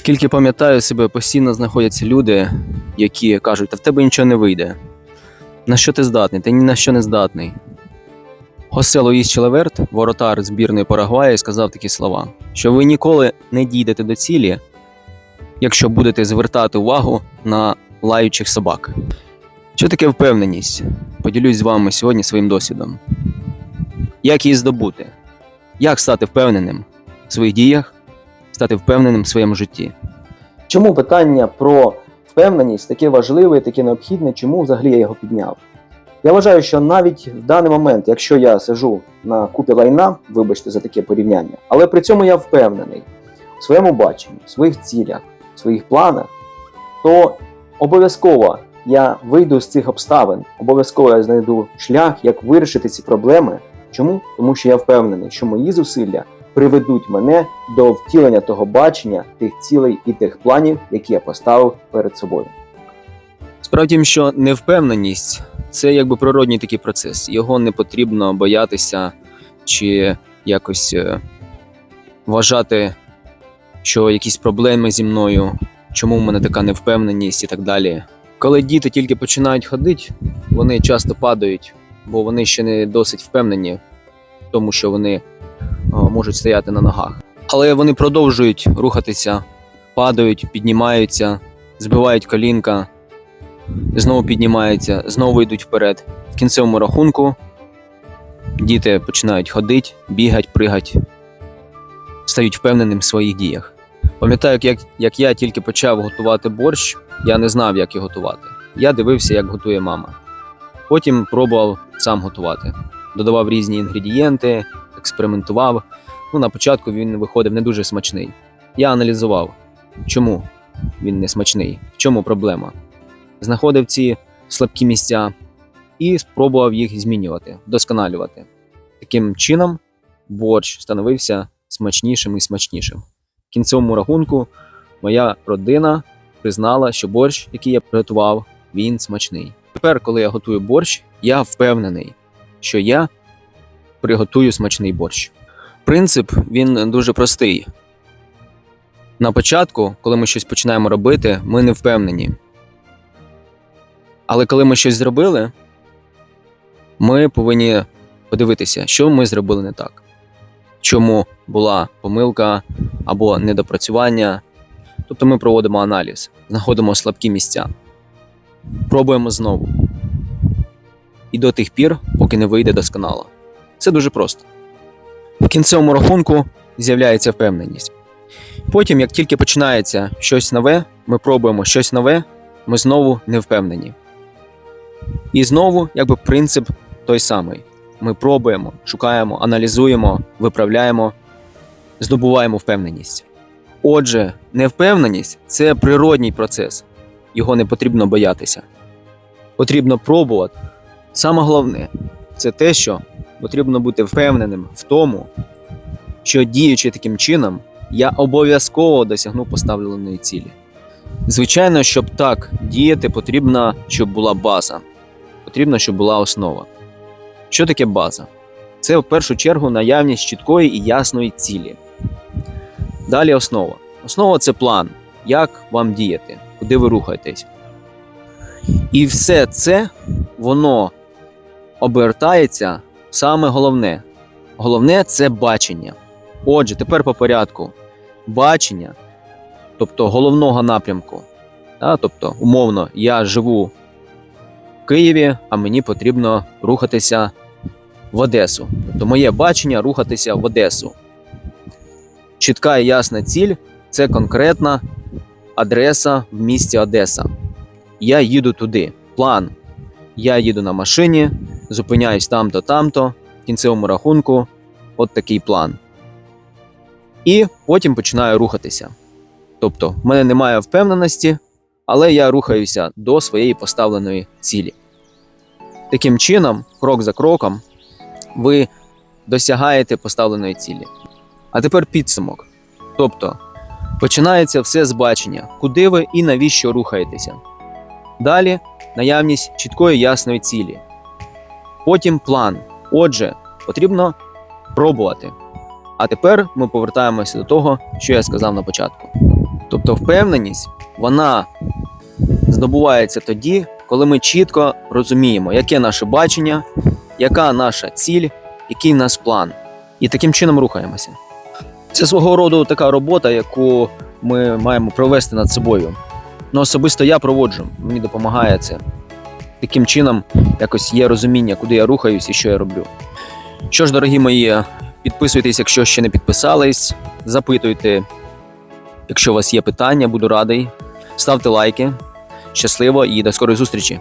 Скільки пам'ятаю себе, постійно знаходяться люди, які кажуть, та в тебе нічого не вийде. На що ти здатний? Ти ні на що не здатний. Хосе Луїс Челеверт, воротар збірної Парагваї, сказав такі слова: що ви ніколи не дійдете до цілі, якщо будете звертати увагу на лаючих собак. Що таке впевненість? Поділюсь з вами сьогодні своїм досвідом. Як її здобути? Як стати впевненим в своїх діях, стати впевненим в своєму житті? Чому питання про впевненість таке важливе і таке необхідне, чому взагалі я його підняв? Я вважаю, що навіть в даний момент, якщо я сижу на купі лайна, вибачте за таке порівняння, але при цьому я впевнений в своєму баченні, в своїх цілях, в своїх планах, то обов'язково я вийду з цих обставин, обов'язково я знайду шлях, як вирішити ці проблеми. Чому? Тому що я впевнений, що мої зусилля приведуть мене до втілення того бачення, тих цілей і тих планів, які я поставив перед собою. Справді, що невпевненість це якби природній такий процес. Його не потрібно боятися чи якось е, вважати, що якісь проблеми зі мною, чому в мене така невпевненість і так далі. Коли діти тільки починають ходити, вони часто падають, бо вони ще не досить впевнені в тому, що вони можуть стояти на ногах. Але вони продовжують рухатися, падають, піднімаються, збивають колінка, знову піднімаються, знову йдуть вперед. В кінцевому рахунку діти починають ходити, бігати, пригати, стають впевненим в своїх діях. Пам'ятаю, як, як я тільки почав готувати борщ, я не знав, як його готувати. Я дивився, як готує мама. Потім пробував сам готувати. Додавав різні інгредієнти, експериментував. Ну, на початку він виходив не дуже смачний. Я аналізував, чому він не смачний, в чому проблема. Знаходив ці слабкі місця і спробував їх змінювати, вдосконалювати. Таким чином, борщ становився смачнішим і смачнішим. В кінцевому рахунку моя родина признала, що борщ, який я приготував, він смачний. Тепер, коли я готую борщ, я впевнений, що я приготую смачний борщ. Принцип він дуже простий. На початку, коли ми щось починаємо робити, ми не впевнені. Але коли ми щось зробили, ми повинні подивитися, що ми зробили не так. Чому була помилка або недопрацювання. Тобто ми проводимо аналіз, знаходимо слабкі місця, пробуємо знову. І до тих пір, поки не вийде досконало. Це дуже просто. Кінцевому рахунку з'являється впевненість. Потім, як тільки починається щось нове, ми пробуємо щось нове, ми знову не впевнені. І знову, якби принцип той самий. Ми пробуємо, шукаємо, аналізуємо, виправляємо, здобуваємо впевненість. Отже, невпевненість це природній процес, його не потрібно боятися. Потрібно пробувати. Саме головне це те, що потрібно бути впевненим в тому, що діючи таким чином, я обов'язково досягну поставленої цілі. Звичайно, щоб так діяти, потрібно, щоб була база, потрібно, щоб була основа. Що таке база? Це в першу чергу наявність чіткої і ясної цілі. Далі основа. Основа це план, як вам діяти, куди ви рухаєтесь. І все це воно обертається саме головне. Головне це бачення. Отже, тепер по порядку. Бачення, тобто головного напрямку. Та, тобто, умовно, я живу в Києві, а мені потрібно рухатися в Одесу. Тобто моє бачення рухатися в Одесу. Чітка і ясна ціль це конкретна адреса в місті Одеса. Я їду туди. План. Я їду на машині, зупиняюсь там-то, там-то, в кінцевому рахунку, от такий план. І потім починаю рухатися. Тобто, в мене немає впевненості, але я рухаюся до своєї поставленої цілі. Таким чином, крок за кроком, ви досягаєте поставленої цілі. А тепер підсумок. Тобто, починається все з бачення, куди ви і навіщо рухаєтеся. Далі наявність чіткої ясної цілі. Потім план. Отже, потрібно пробувати. А тепер ми повертаємося до того, що я сказав на початку. Тобто впевненість, вона здобувається тоді, коли ми чітко розуміємо, яке наше бачення, яка наша ціль, який в нас план. І таким чином рухаємося. Це свого роду така робота, яку ми маємо провести над собою. Ну, особисто я проводжу, мені допомагає це. Таким чином, якось є розуміння, куди я рухаюсь і що я роблю. Що ж, дорогі мої, підписуйтесь, якщо ще не підписались, запитуйте, якщо у вас є питання, буду радий. Ставте лайки. Щасливо і до скорої зустрічі!